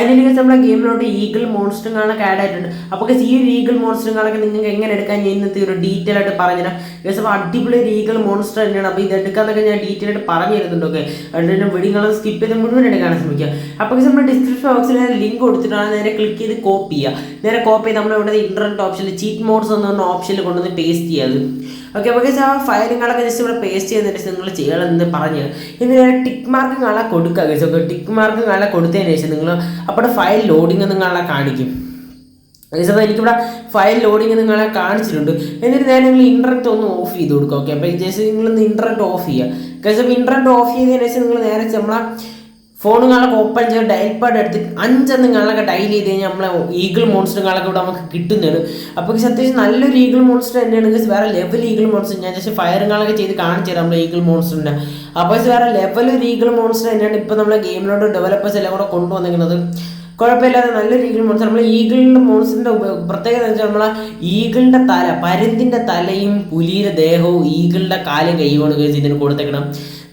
അതിന് നമ്മുടെ ഗെയിമിലോട്ട് eagle മോൺസ്റ്ററുകളൊക്കെ add ആയിട്ടുണ്ട്. അപ്പോൾ ഈ ഒരു ഈഗിൾ മോൺസ്റ്ററുകളൊക്കെ നിങ്ങൾക്ക് എങ്ങനെ എടുക്കാൻ ഞാൻ ഇന്നത്തെ ഒരു ഡീറ്റെയിൽ ആയിട്ട് പറഞ്ഞുതരാം. ഗസ് അപ്പോൾ അടിപൊളി ഒരു ഈഗിൾ മോൺസ്റ്റർ തന്നെയാണ്. അപ്പോൾ ഇത് എടുക്കാന്നൊക്കെ ഞാൻ ഡീറ്റെയിൽ ആയിട്ട് പറഞ്ഞു തരുന്നുണ്ട് ഓക്കെ അതുകൊണ്ട് വീഡിയോകൾ സ്കിപ്പ് ചെയ്ത് മുഴുവനായിട്ട് കാണാൻ ശ്രമിക്കുക. അപ്പോൾ നമ്മുടെ ഡിസ്ക്രിപ്ഷൻ ബോക്സിൽ ലിങ്ക് കൊടുത്തിട്ടാണ് നേരെ ക്ലിക്ക് ചെയ്ത് കോപ്പി ചെയ്യുക. നേരെ കോപ്പി ചെയ്ത് നമ്മുടെ ഇവിടെ ഇന്റർനെറ്റ് ഓപ്ഷനിൽ ചീറ്റ് മോഡ്സ് എന്ന് പറഞ്ഞ ഓപ്ഷനിൽ കൊണ്ടുവന്ന് പേസ്റ്റ് ചെയ്യുക ഓക്കെ അപ്പോൾ ആ ഫയലുകളൊക്കെ ജസ്റ്റ് ഇവിടെ പേസ്റ്റ് ചെയ്തതിന് ശേഷം നിങ്ങൾ ചെയ്യണമെന്ന് പറഞ്ഞ് ഇനി ടിക്ക് മാർക്ക് കാണാൻ കൊടുക്കുക ഗൈസ് ഓക്കെ ടിക്ക് മാർക്ക് കാണാൻ കൊടുത്തതിന് ശേഷം നിങ്ങൾ അപ്പോൾ ഫയൽ ലോഡിങ് നിങ്ങളെ കാണിക്കും. അപ്പോൾ എനിക്കിവിടെ ഫയൽ ലോഡിങ് നിങ്ങളെ കാണിച്ചിട്ടുണ്ട്. എന്നിട്ട് നേരെ നിങ്ങൾ ഇന്റർനെറ്റ് ഒന്ന് ഓഫ് ചെയ്ത് കൊടുക്കുക. ഓക്കെ അപ്പോൾ ജസ്റ്റ് നിങ്ങളൊന്ന് ഇന്റർനെറ്റ് ഓഫ് ചെയ്യുക. അപ്പോൾ ഇന്റർനെറ്റ് ഓഫ് ചെയ്തതിന് ശേഷം നിങ്ങൾ നേരെ നമ്മളെ ഫോണുകളൊക്കെ ഓപ്പൺ ചെയ്ത് ഡയൽ പാഡ് എടുത്ത് അഞ്ചെന്ന് നിങ്ങളൊക്കെ ഡയൽ ചെയ്ത് കഴിഞ്ഞാൽ നമ്മളെ ഈഗിൾ മോൺസ്റ്ററുകളൊക്കെ ഇവിടെ നമുക്ക് കിട്ടുന്നതാണ്. അപ്പോൾ അത്യാവശ്യം നല്ലൊരു ഈഗിൾ മോൺസ്റ്റർ തന്നെയാണ് guys. വേറെ ലെവൽ ഈഗിൾ മോൺസ്റ്റർ ഞാൻ ജസ്റ്റ് ഫയറുകളൊക്കെ ചെയ്ത് കാണിച്ചു തരാം നമ്മുടെ ഈഗിൾ മോൺസ്റ്ററിന്റെ അപ്പോൾ വേറെ ലെവൽ ഒരു ഈഗിൾ മോൺസ്റ്റർ തന്നെയാണ് ഇപ്പോൾ നമ്മളെ ഗെയിമിലോട്ട് ഡെവലപ്പേഴ്സ് എല്ലാം കൂടെ കൊണ്ടുവന്നിരിക്കുന്നത്. കുഴപ്പമില്ലാതെ നല്ലൊരു ഈഗിൾ മോൺസ്റ്റർ നമ്മൾ ഈഗിളിന്റെ മോൺസ്റ്ററിന്റെ പ്രത്യേകത എന്ന് വെച്ചാൽ നമ്മളെ ഈഗിളിന്റെ തല പരുന്തിന്റെ തലയും പുലിയുടെ ദേഹവും ഈഗിളിന്റെ കാലും കൈവാണ് ഇതിന് കൊടുത്തേക്കണം.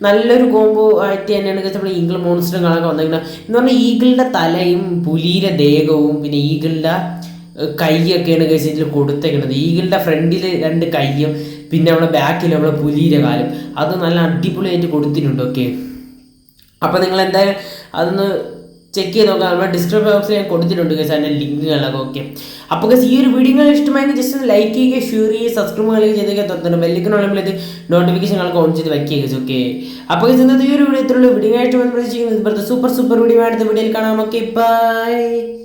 നല്ലൊരു കോംബോ ആയിട്ട് തന്നെയാണ് നമ്മൾ ഈഗിൾ മോൺസ്റ്ററുകളൊക്കെ വന്നിരിക്കുന്നത്. എന്ന് പറഞ്ഞാൽ ഈഗിളിന്റെ തലയും പുലിയുടെ ദേഹവും പിന്നെ ഈഗിളിന്റെ കൈയൊക്കെയാണ് കഴിച്ച് ഇതിൽ കൊടുത്തേക്കുന്നത് ഈഗിളിന്റെ ഫ്രണ്ടിൽ രണ്ട് കൈയും പിന്നെ നമ്മുടെ ബാക്കിൽ നമ്മളെ പുലിയുടെ കാലും. അത് നല്ല അടിപൊളിയായിട്ട് കൊടുത്തിട്ടുണ്ട് ഓക്കെ അപ്പോൾ നിങ്ങൾ എന്തായാലും അതൊന്ന് ചെക്ക് ചെയ്ത് നോക്കാം. നമ്മുടെ ഡിസ്ക്രിപ്ഷൻ ബോക്സിൽ ഞാൻ കൊടുത്തിട്ടുണ്ട് കേസ് അതിന്റെ ലിങ്കുകളൊക്കെ ഓക്കെ അപ്പോൾ കേസ് ഈ ഒരു വീഡിയോ ഇഷ്ടമായെങ്കിൽ ജസ്റ്റ് ഒന്ന് ലൈക്ക് ചെയ്യുക ഷെയർ ചെയ്യുക സബ്സ്ക്രൈബ് ചെയ്തൊക്കെ തന്നെ ബെല്ലിക്കണമെങ്കിൽ ഇത് നോട്ടിഫിക്കേഷനുകളൊക്കെ ഓൺ ചെയ്ത് വയ്ക്കുക കേസ് ഓക്കെ അപ്പോൾ കേസ് ഇന്നത്തെ ഈ ഒരു വീഡിയോ ഇത്രയുള്ള വീഡിയോ ആയിട്ട് ചെയ്യുന്നത് ഇപ്പോഴത്തെ സൂപ്പർ സൂപ്പർ വീഡിയോ അടുത്ത വീഡിയോയിൽ കാണാം ഓക്കെ ബൈ